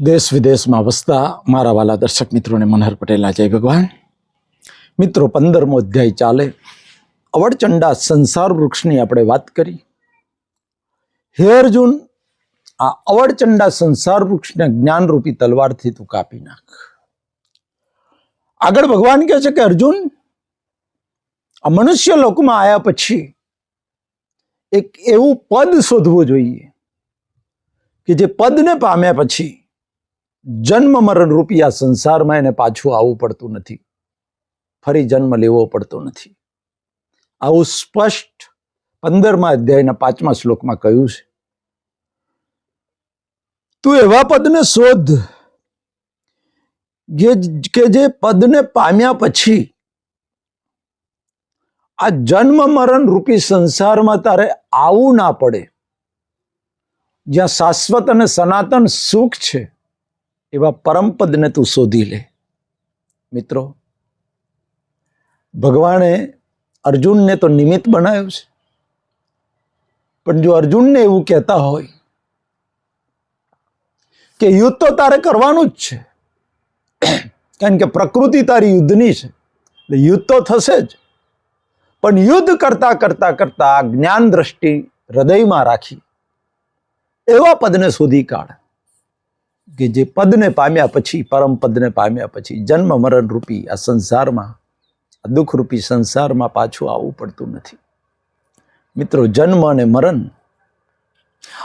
દેશ વિદેશમાં વસતા મારા વાલા દર્શક મિત્રોને મનહર પટેલા જય ભગવાન. મિત્રો, પંદરમો અધ્યાય ચાલે. અવડચંડા સંસાર વૃક્ષની આપણે વાત કરી. હે અર્જુન, આ અવડચંડા સંસાર વૃક્ષને જ્ઞાનરૂપી તલવારથી તું કાપી નાખ. આગળ ભગવાન કહે છે કે, અર્જુન, આ મનુષ્ય લોકમાં આવ્યા પછી એક એવું પદ શોધવું જોઈએ કે જે પદને પામ્યા પછી જન્મ મરણ રૂપી આ સંસારમાં એને પાછું આવવું પડતું નથી. ફરી જન્મ લેવો પડતો નથી. આવું સ્પષ્ટ પંદરમા અધ્યાયના પાંચમા શ્લોકમાં કહ્યું છે. તું એવા પદને શોધ કે જે પદને પામ્યા પછી આ જન્મ મરણ રૂપી સંસારમાં તારે આવું ના પડે. જ્યાં શાશ્વત અને સનાતન સુખ છે. એવા પરમપદને તું શોધી લે. મિત્રો, ભગવાને અર્જુનને તો નિમિત્ત બનાવ્યો છે. પણ જો અર્જુનને એવું કહેતા હોય કે યુદ્ધ તો તારે કરવાનું જ છે. કારણ કે પ્રકૃતિ તારી યુદ્ધની છે. એટલે યુદ્ધ તો થશે જ. પણ યુદ્ધ કરતા કરતા કરતા જ્ઞાન દ્રષ્ટિ હૃદયમાં રાખી. એવા પદને શોધી કાઢ. કે જે પદને પામ્યા પછી, પરમ પદને પામ્યા પછી જન્મ મરણ રૂપી આ સંસારમાં, આ દુઃખરૂપી સંસારમાં પાછું આવવું પડતું નથી. મિત્રો, જન્મ અને મરણ,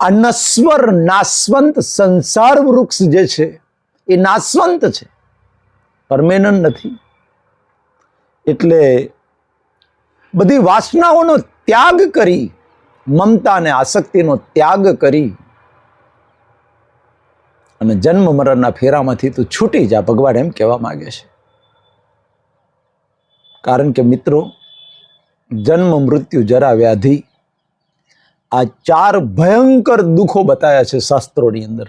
આ નશ્વર નાશવંત સંસાર વૃક્ષ જે છે, એ નાશવંત છે. પરમેનન્ટ નથી. એટલે બધી વાસનાઓનો ત્યાગ કરી, મમતા અને આસક્તિનો ત્યાગ કરી અને જન્મ મરણના ફેરામાંથી તું છૂટી જા, ભગવાન એમ કહેવા માંગે છે. કારણ કે મિત્રો, જન્મ મૃત્યુ જરા વ્યાધિ, આ ચાર ભયંકર દુઃખો બતાવ્યા છે શાસ્ત્રોની અંદર.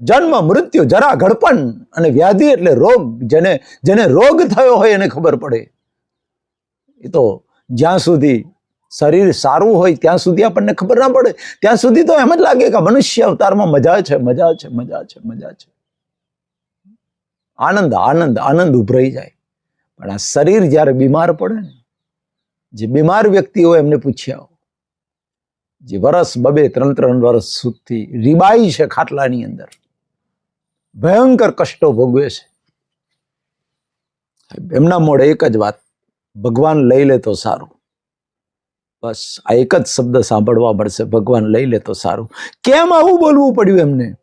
જન્મ મૃત્યુ જરા ઘડપણ અને વ્યાધિ એટલે રોગ, જેને જેને રોગ થયો હોય એને ખબર પડે. એ તો જ્યાં સુધી શરીર સારું હોય ત્યાં સુધી આપણને ખબર ના પડે. ત્યાં સુધી તો એમ જ લાગે કે મનુષ્ય અવતારમાં મજા છે મજા છે મજા છે મજા છે. આનંદ આનંદ આનંદ ઉભરાઈ જાય. પણ આ શરીર જ્યારે બીમાર પડે ને, જે બીમાર વ્યક્તિ હોય એમને પૂછ્યા જે વરસ બબે ત્રણ ત્રણ વર્ષ સુધી રીબાઈ છે ખાટલાની અંદર, ભયંકર કષ્ટો ભોગવે છે. એમના મોડે એક જ વાત, ભગવાન લઈ લે તો સારું. બસ, આ એક જ શબ્દ સાંભળવા મળશે. ભગવાન લઈ લે તો સારું. કેમ આવું બોલવું પડ્યું એમને?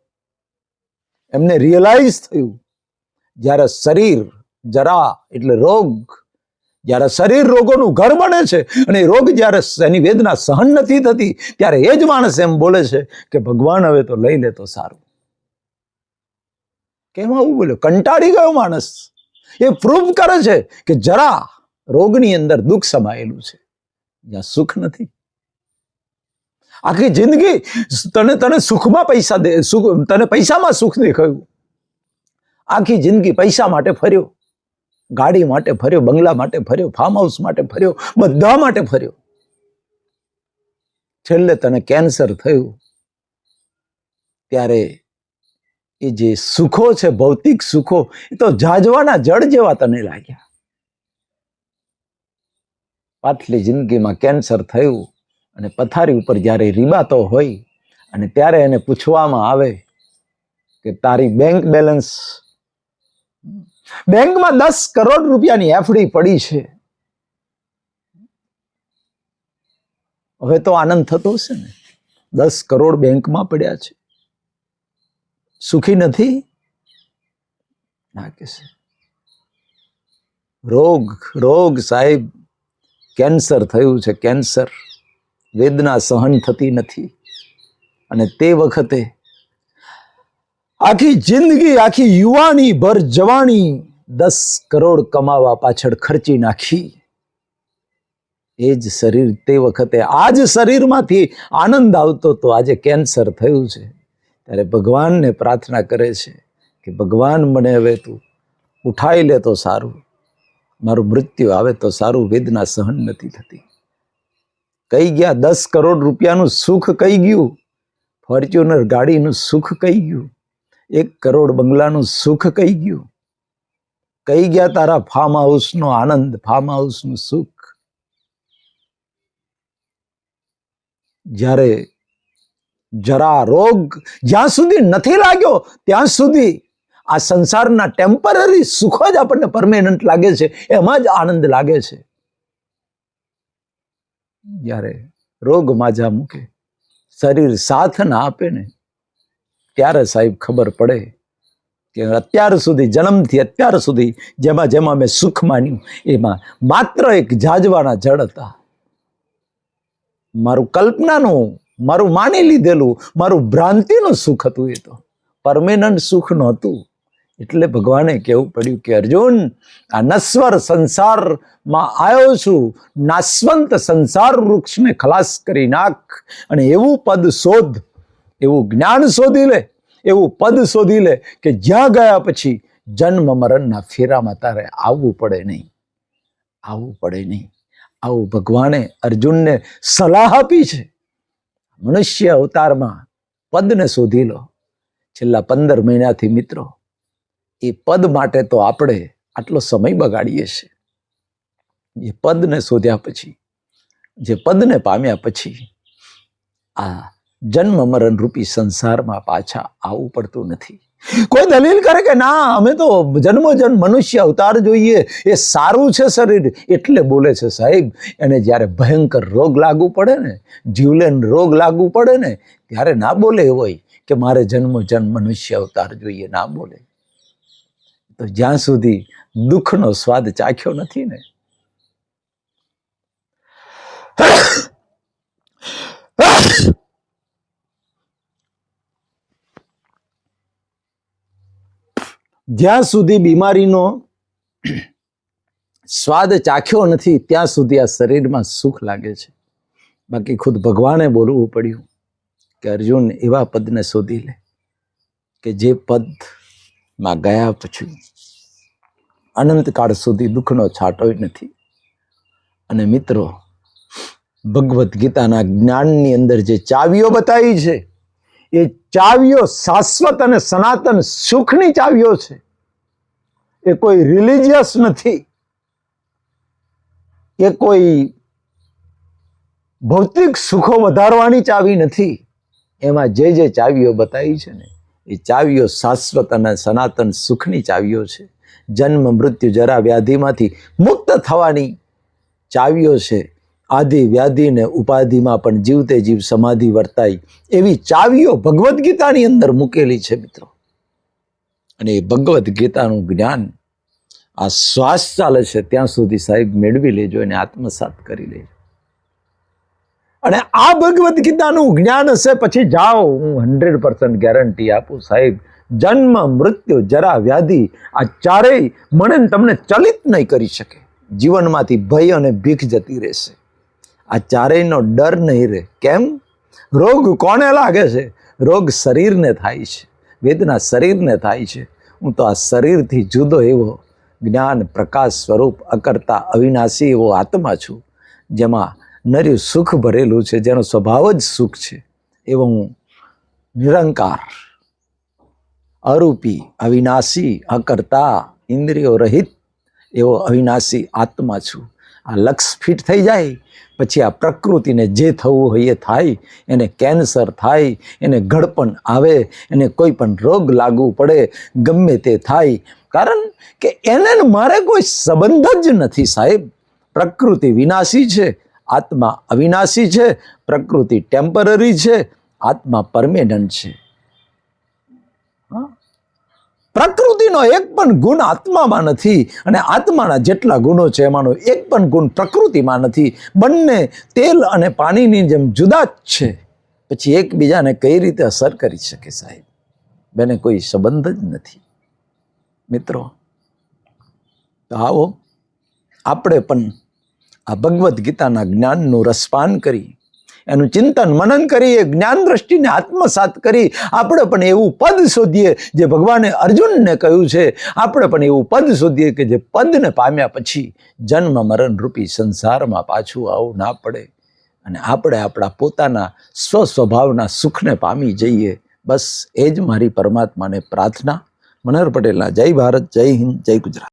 એમને રિયલાઇઝ થયું. જ્યારે શરીર જરા એટલે રોગ, જ્યારે શરીર રોગોનું ઘર બને છે અને રોગ જ્યારે એની વેદના સહન નથી થતી, ત્યારે એ જ માણસ એમ બોલે છે કે ભગવાન હવે તો લઈ લે તો સારું. કેમ આવું બોલ્યો? કંટાળી ગયો માણસ. એ પ્રૂવ કરે છે કે જરા રોગની અંદર દુઃખ સમાયેલું છે. જ્યાં સુખ નથી? આખી જિંદગી તને તને સુખમાં પૈસા દે, સુખ, તને પૈસામાં સુખ દેખાયું. આખી જિંદગી પૈસા માટે ફર્યો. ગાડી માટે ફર્યો, બંગલા માટે ફર્યો ફાર્મ હાઉસ માટે ફર્યો, બધા માટે ફર્યો. છેલ્લે તને કેન્સર થયું. ત્યારે એ જે સુખો છે, ભૌતિક સુખો, એ તો જાજવાના જળ જેવા તને લાગ્યા. પાછલી જિંદગીમાં કેન્સર થયું અને પથારી ઉપર જ્યારે રીબાતો હોય અને ત્યારે એને પૂછવામાં આવે કે તારી બેંક બેલેન્સ બેંકમાં દસ કરોડ રૂપિયાની એફડી પડી છે. હવે તો આનંદ થતો હશે ને? દસ કરોડ બેંકમાં પડ્યા છે. સુખી નથી? ના કે રોગ રોગ સાહેબ કેન્સર થયું છે, કેન્સર. વેદના સહન થતી નથી. અને તે વખતે આખી જિંદગી, આખી યુવાની ભર જવાની દસ કરોડ કમાવા પાછળ ખર્ચી નાખી. એ જ શરીર તે વખતે, આ જ શરીરમાંથી આનંદ આવતો તો આજે કેન્સર થયું છે. ત્યારે ભગવાનને પ્રાર્થના કરે છે કે ભગવાન મને હવે તું ઉઠાઈ લે તો સારું. મારું મૃત્યુ આવે તો સારું વેદના સહન નથી થતી. કઈ ગયા દસ કરોડ રૂપિયાનું સુખ કઈ ગયું? ફોર્ચ્યુનર ગાડીનું સુખ કઈ ગયું? એક કરોડ બંગલાનું સુખ કઈ ગયું? કઈ ગયા તારા ફાર્મ હાઉસનો આનંદ ફાર્મ હાઉસનું સુખ? જ્યારે જરા રોગ જ્યાં સુધી નથી લાગ્યો, ત્યાં સુધી આ સંસારના ટેમ્પરરી સુખ જ આપણને પરમેનન્ટ લાગે છે, એમાં જ આનંદ લાગે છે. જ્યારે રોગ માજા મૂકે, શરીર સાથ ના આપે ને, ત્યારે સાહેબ ખબર પડે કે અત્યાર સુધી, જન્મથી અત્યાર સુધી જેમાં જેમાં મેં સુખ માન્યું, એમાં માત્ર એક જાજવાના જળ હતા. મારું કલ્પનાનું, મારું માની લીધેલું, મારું ભ્રાંતિનું સુખ હતું એ તો. પરમેનન્ટ સુખ નહોતું. એટલે ભગવાને કહેવું પડ્યું કે, અર્જુન, આ નશ્વર સંસારમાં આવ્યો છું. નાશવંત સંસાર વૃક્ષને ખલાસ કરી નાખ અને એવું પદ શોધ, એવું જ્ઞાન શોધી લે, એવું પદ શોધી લે કે જ્યાં ગયા પછી જન્મ મરણના ફેરામાં તારે આવવું પડે નહીં. આવવું પડે નહીં. આવું ભગવાને અર્જુનને સલાહ આપી છે. મનુષ્ય અવતારમાં પદને શોધી લો. છેલ્લા પંદર મહિનાથી મિત્રો એ પદ માટે તો આપણે આટલો સમય બગાડીએ છીએ. જે પદને શોધ્યા પછી, જે પદને પામ્યા પછી, આ જન્મ મરણ રૂપી સંસારમાં પાછા આવવું પડતું નથી. કોઈ દલીલ કરે કે ના, અમે તો જન્મો મનુષ્ય અવતાર જોઈએ. એ સારું છે શરીર, એટલે બોલે છે સાહેબ, એને જ્યારે ભયંકર રોગ લાગુ પડે ને જીવલેન રોગ લાગુ પડે ને, ત્યારે ના બોલે હોય કે મારે જન્મો જન્મ મનુષ્ય અવતાર જોઈએ, ના બોલે. તો જ્યાં સુધી દુઃખનો સ્વાદ ચાખ્યો નથી ને, જ્યાં સુધી બીમારીનો સ્વાદ ચાખ્યો નથી, ત્યાં સુધી આ શરીરમાં સુખ લાગે છે. બાકી ખુદ ભગવાને બોલવું પડ્યું કે અર્જુન એવા પદને શોધી લે કે જે પદમાં ગયા પછી અનંતકાળ સુધી દુઃખનો છાંટો નથી. અને મિત્રો, ભગવદ્ ગીતાના જ્ઞાનની અંદર જે ચાવીઓ બતાવી છે, એ ચાવીઓ શાશ્વત અને સનાતન સુખની ચાવીઓ છે. એ કોઈ રિલિજિયસ નથી. એ કોઈ ભૌતિક સુખો વધારવાની ચાવી નથી. એમાં જે જે ચાવીઓ બતાવી છે ને એ ચાવીઓ શાશ્વત અને સનાતન સુખની ચાવીઓ છે. જન્મ, મૃત્યુ, જરા વ્યાધિમાંથી મુક્ત થવાની ચાવીઓ છે. આદિ વ્યાધિને ઉપાધિમાં પણ જીવતે જીવ સમાધિ વર્તાય એવી ચાવીઓ ભગવદ્ ગીતાની અંદર મૂકેલી છે મિત્રો. અને એ ભગવદ્ ગીતાનું જ્ઞાન આ શ્વાસ ચાલે છે ત્યાં સુધી સાહેબ મેળવી લેજો અને આત્મસાત કરી લેજો. અને આ ભગવદ્ ગીતાનું જ્ઞાન હશે, પછી જાઓ, હું હંડ્રેડ પર્સન્ટ ગેરંટી આપું સાહેબ. જન્મ, મૃત્યુ, જરા વ્યાધિ, આ ચારેય મને તમને ચલિત નહીં કરી શકે. જીવનમાંથી ભય અને ભીખ જતી રહેશે. આ ચારેયનો ડર નહીં રહે. કેમ? રોગ કોને લાગે છે? રોગ શરીરને થાય છે. વેદના શરીરને થાય છે. હું તો આ શરીરથી જુદો એવો જ્ઞાન પ્રકાશ સ્વરૂપ અકર્તા અવિનાશી એવો આત્મા છું, જેમાં નર્યું સુખ ભરેલું છે, જેનો સ્વભાવ જ સુખ છે. એવો હું નિરંકાર, અરૂપી, અવિનાશી, અકર્તા, ઇન્દ્રિયો રહિત એવો અવિનાશી આત્મા છું. આ લક્ષ ફિટ થઈ જાય, પછી આ પ્રકૃતિને જે થવું હોય એ થાય, એને કેન્સર થાય, એને ગળપણ આવે, એને કોઈ પણ રોગ લાગુ પડે, ગમે તે થાય. કારણ કે એને મારે કોઈ સંબંધ જ નથી સાહેબ. પ્રકૃતિ વિનાશી છે આત્મા અવિનાશી છે, પ્રકૃતિ ટેમ્પરરી છે, આત્મા પરમેનન્ટ છે? પ્રકૃતિનો એક પણ ગુણ આત્મામાં નથી અને આત્માના જેટલા ગુણો છે એમાંનો એક પણ ગુણ પ્રકૃતિમાં નથી. બંને તેલ અને પાણીની જેમ જુદા જ છે. પછી એકબીજાને કઈ રીતે અસર કરી શકે સાહેબ? બેને કોઈ સંબંધ જ નથી. મિત્રો, તો આવો. આપણે પણ આ ભગવદ્ ગીતાના જ્ઞાનનું રસપાન કરી, એનું ચિંતન મનન કરી, એ જ્ઞાન દ્રષ્ટિને આત્મસાત કરી, આપણે પણ એવું પદ શોધીએ જે ભગવાને અર્જુનને કહ્યું છે. આપણે પણ એવું પદ શોધીએ કે જે પદને પામ્યા પછી જન્મ મરણ રૂપી સંસારમાં પાછું આવું ના પડે. અને આપણે આપણા પોતાના સ્વસ્વભાવના સુખને પામી જઈએ. બસ એ જ મારી પરમાત્માને પ્રાર્થના. મનોહર પટેલના જય ભારત, જય હિન્દ, જય ગુજરાત.